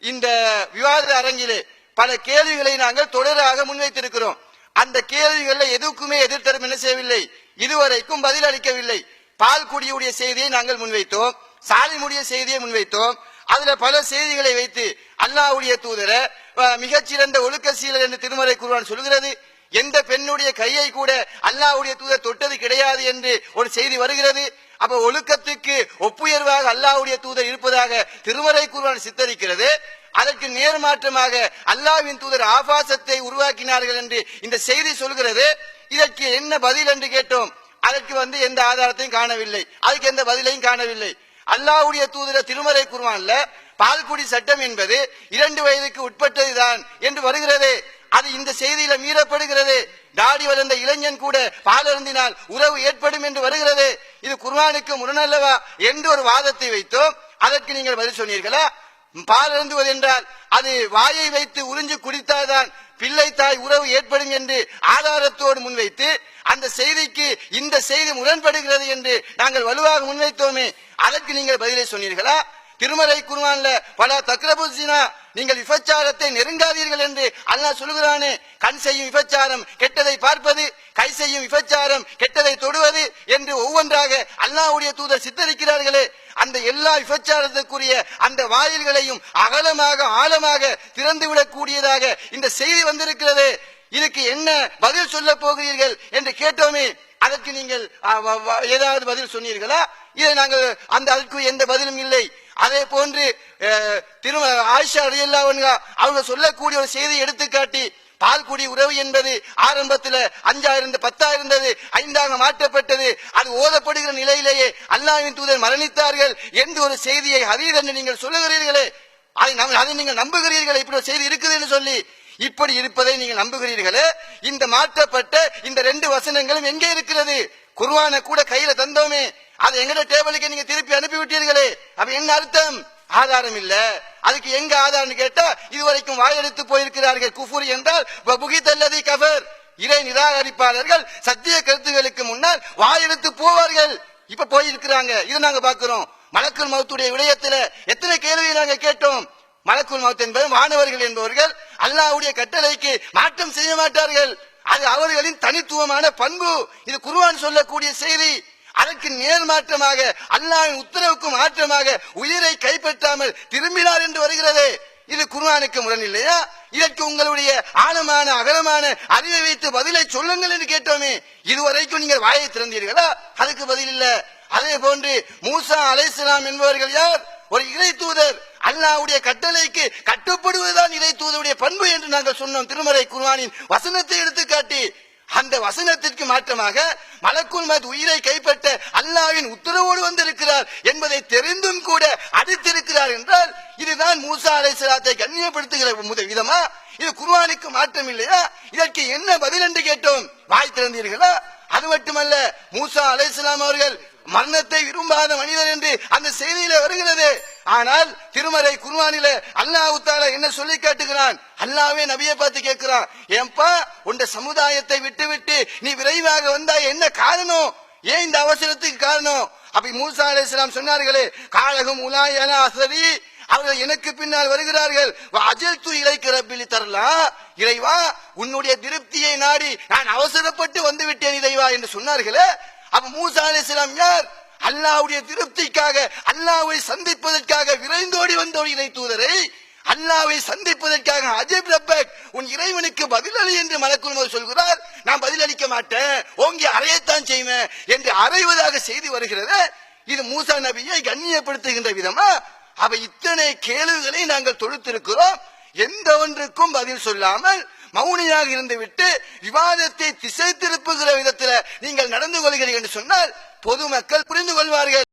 இந்த விவாத அரங்கிலே பல கேள்விகளை நாங்கள் தொடராக முன்வைத்திருக்கிறோம். அந்த கேள்விகள்ல எதுக்குமே எதிர்த்தரும் என்ன செய்யவில்லை. இதுவரைக்கும் பதில் அளிக்கவில்லை. பால்குடியுடைய செய்தியை நாங்கள் முன்வைத்தோம். சாலிமுடைய செய்தியை முன்வைத்தோம். அதுல பல செய்திகளை வைத்து அல்லாவுடைய தூதர மிகச்சிறந்த ஒழுக்க சீலர் என்று திருமறை குருவான் சொல்கிறது எந்த பெண்ணுடைய கையை கூட அல்லாவுடைய தூதர் தொட்டது கிடையாது என்று ஒரு செய்தி வருகிறது. அப்ப ஒழுக்கத்துக்கு ஒப்புயர்வாக அல்லாவுடைய தூதர் இருப்பதாக திருமறை குருவான் சித்தரிக்கிறது. அதற்கு நேர்மாற்றமாக அல்லாஹ்வின் தூதர் ஆபாசத்தை உருவாக்கினார்கள் என்று இந்த செய்தி சொல்கிறது. இதற்கு என்ன பதில் என்று கேட்டோம். அதற்கு வந்து எந்த ஆதாரத்தையும் காணவில்லை. அதுக்கு எந்த பதிலையும் காணவில்லை. அல்லாஹ்வுடைய தூதர திருமறை குர்ஆன்ல பால்குடி சட்டம் என்பது இரண்டு வயதுக்கு உட்பட்டதுதான் என்று வருகிறது. அது இந்த செய்தியில மீறப்படுகிறது. தாடி வளர்ந்த இளைஞன் கூட பால் அருந்தினால் உறவு ஏற்படும் என்று வருகிறது. இது குர்வானுக்கு முரணல்லவா என்று ஒரு வாதத்தை வைத்தோம். அதற்கு நீங்கள் பதில் சொன்னீர்களா? பால் அருந்துவது என்றால் அது வாயை வைத்து உறிஞ்சு குடித்தால்தான் பிள்ளை தாய் உறவு ஏற்படும் என்று ஆதாரத்தோடு முன்வைத்து அந்த செய்திக்கு இந்த செய்தி முரண்படுகிறது என்று நாங்கள் வலுவாக முன்வைத்தோமே. அதற்கு நீங்கள் பதிலை சொன்னீர்களா? திருமறை குருவான்ல பல தக்ரபுசினா நீங்கள் விபச்சாரத்தை நெருங்காதீர்கள் என்று அல்லாஹ் சொல்கிறானே கண் செய்யும் விபச்சாரம் கெட்டதை பார்ப்பது கை செய்யும் விபச்சாரம் கெட்டதை தொடுவது என்று ஒவ்வொன்றாக அல்லாஹ்வுடைய தூதர் சித்தரிக்கிறார்களே. அந்த எல்லா விபச்சாரத்துக்குரிய அந்த வாயில்களையும் அகலமாக ஆழமாக திறந்துவிடக்கூடியதாக இந்த செய்தி வந்திருக்கிறது. இதுக்கு என்ன பதில் சொல்ல போகிறீர்கள் என்று கேட்டோமே. அதற்கு நீங்கள் ஏதாவது பதில் சொன்னீர்களா? இதை நாங்கள் அந்த அதுக்கு எந்த பதிலும் இல்லை. அதே போன்று திரு ஆயிஷா அலியல்லா அவங்க சொல்லக்கூடிய ஒரு செய்தியை எடுத்துக்காட்டி பால்குடி உறவு என்பது ஆரம்பத்தில் அஞ்சா இருந்து பத்தா இருந்தது ஐந்தாக மாற்றப்பட்டது அது ஓதப்படுகிற நிலையிலேயே அல்லாவின் தூதர் மரணித்தார்கள் என்று ஒரு செய்தியை ஹரீர் என்று நீங்கள் சொல்லுகிறீர்களே. அதை நம்- அதை நீங்கள் நம்புகிறீர்களே. இப்படி ஒரு செய்தி இருக்குது என்று சொல்லி இப்படி இருப்பதை நீங்கள் நம்புகிறீர்களே. இந்த மாற்றப்பட்ட இந்த ரெண்டு வசனங்களும் எங்கே இருக்கிறது? குர்ஆனை கூட கையில தந்தோமே. அது எங்கட டேபிளுக்கு நீங்க திருப்பி அனுப்பி விட்டீர்களே அப்ப என்ன அர்த்தம்? ஆதாரம் இல்ல. அதுக்கு எங்க ஆதாரம் கேட்டா இதுவரைக்கும் வாயெடுத்து போயிருக்கிறார்கள். குஃபுர் என்றால் புகித்தல்லதி கவர் இறை நிராகரிப்பாளர்கள் சத்திய கருத்துகளுக்கு முன்னால் வாயெடுத்து போவார்கள். இப்ப போயிருக்கிறாங்க. இது நாங்க பாக்குறோம் மலக்குள் மௌத்துடைய விடயத்துல எத்தனை கேள்வியை நாங்க கேட்டோம். மலக்குள் மௌத் என்பது மாணவர்கள் என்பவர்கள் அல்லாஹ்வுடைய கட்டளைக்கு மாற்றம் செய்ய மாட்டார்கள். அது அவர்களின் தனித்துவமான பண்பு. இது குருவான் சொல்லக்கூடிய செய்தி. அதற்கு நேர்மாற்றமாக அல்லாவின் உத்தரவுக்கு மாற்றமாக உயிரை கைப்பற்றாமல் திரும்பினார் என்று வருகிறது. இது குர்ஆனுக்கு முரண் இல்லையா? இதற்கு உங்களுடைய ஆழமான அகலமான அறிவை வைத்து பதிலை சொல்லுங்கள் என்று கேட்டோமே. இதுவரைக்கும் நீங்கள் வாயை திறந்தீர்களா? அதுக்கு பதில் இல்ல. அதே போன்று மூசா அலைசலாம் என்பவர்கள் யார்? ஒரு இறை தூதர் அல்லாவுடைய கட்டளைக்கு கட்டுப்படுவதுதான் இறை தூதருடைய பண்பு என்று நாங்கள் சொன்னோம். திருமறை குர்ஆனின் வசனத்தை எடுத்துக்காட்டி. அந்த வசனத்திற்கு மாற்றமாக மலக்குள் மத் உயிரை கைப்பற்ற அல்லாவின் உத்தரவோடு வந்திருக்கிறார் என்பதை தெரிந்தும் கூட அடித்திருக்கிறார் என்றால் இதுதான் மூசா அலைஹிஸ்ஸலாத்தை கண்ணியப்படுத்துகிற முதல் விதமா? இது குர்வானுக்கு மாற்றம் இல்லையா? இதற்கு என்ன பதில் என்று கேட்டோம்? வாய் திறந்தீர்களா? அது மட்டுமல்ல மூசா அலைஹிஸ்ஸலாம் அவர்கள் மரணத்தை விரும்பாத மனிதர் என்று அந்த செய்தியில வருகிறது. ஆனால் திருமறை குர்வானில அல்லாஹ் என்ன சொல்லி காட்டுகிறான்? அல்லாவே நபியை பார்த்து கேட்கிறான் ஏன்பா உண்ட சமுதாயத்தை விட்டு விட்டு நீ விரைவாக வந்தா என்ன காரணம்? ஏன் இந்த அவசரத்துக்கு காரணம்? அப்படி மூசா அலைஹிஸ்ஸலாம் சொன்னார்களே காலகம் உலாயனா அசரி அவர்கள் எனக்கு பின்னால் வருகிறார்கள் அஜல் து இலைக்கு ரப்பிலி தரலாம் இறைவா உன்னுடைய திருப்தியை நாடி நான் அவசரப்பட்டு வந்து விட்டேன் இறைவா என்று சொன்னார்களே. அப்ப மூசா அலைஹிஸ்ஸலாம் யார்? அல்லாஹ்வுடைய திருப்திக்காக அல்லாவை சந்திப்பதற்காக விரைந்தோடி வந்த ஒரு இறை தூதரை. அல்லாவை சந்திப்பதற்காக அஜிப் ரப்பக் உன் இறைவனுக்கு பதிலளி என்று மலக்குள் சொல்கிறார். நான் பதிலளிக்க மாட்டேன். ஓங்கி அறையத்தான் செய்வேன் என்று அறைவதாக செய்தி வருகிறது. இது மூசா நபியை கண்ணியப்படுத்துகின்ற விதமா? அவ இத்தனை கேள்விகளை நாங்கள் தொடுத்திருக்கிறோம். எந்த ஒன்றுக்கும் பதில் சொல்லாமல் மௌனியாக இருந்துவிட்டு விவாதத்தை திசை திருப்புகிற விதத்தில் நீங்கள் நடந்து கொள்கிறீர்கள் என்று சொன்னால் பொதுமக்கள் புரிந்து கொள்வார்கள்.